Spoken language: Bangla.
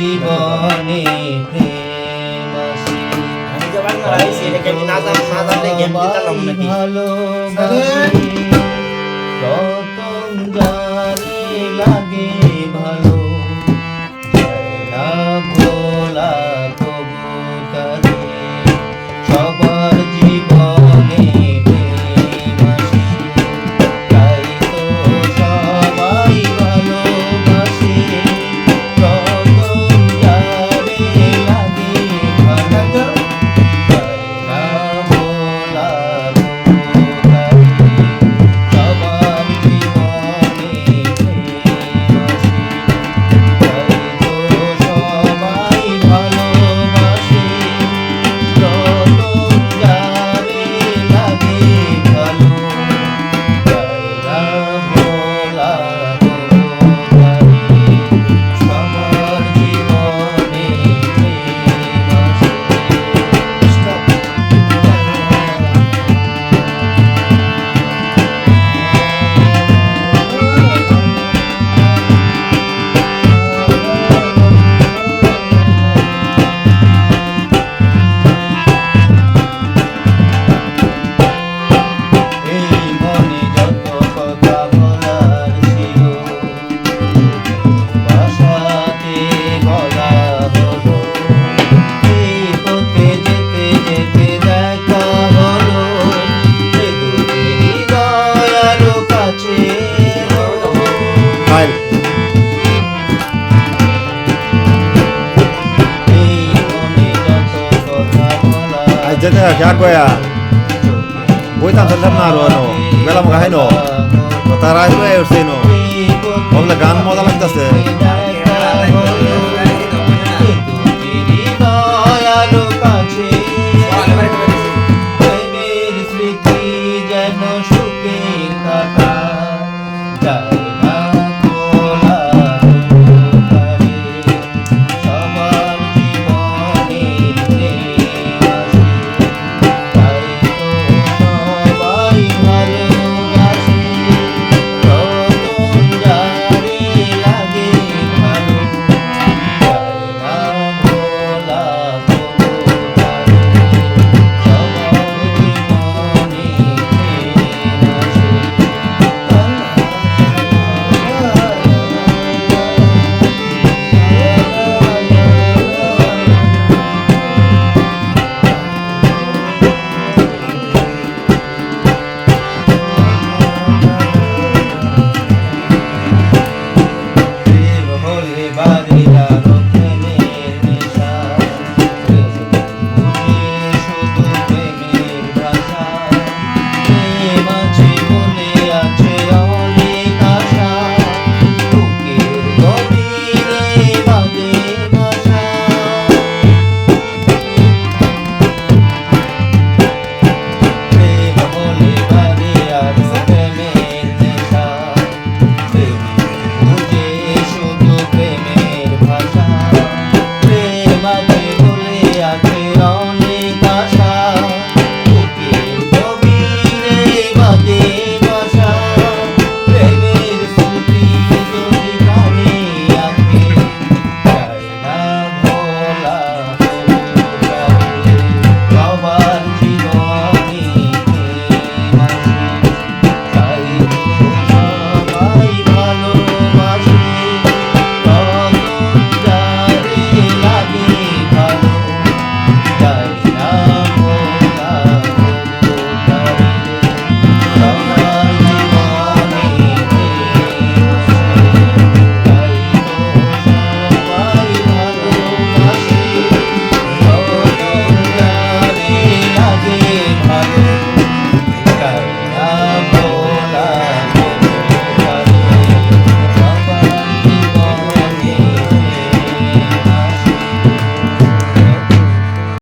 জীবনে প্রেম আসে 진짜 샤코야 보이탄 설렘나로 মেলা মুখা হাইনো তারা আসবে উঠছে নো বললে গান মজা লাগতেছে Yeah.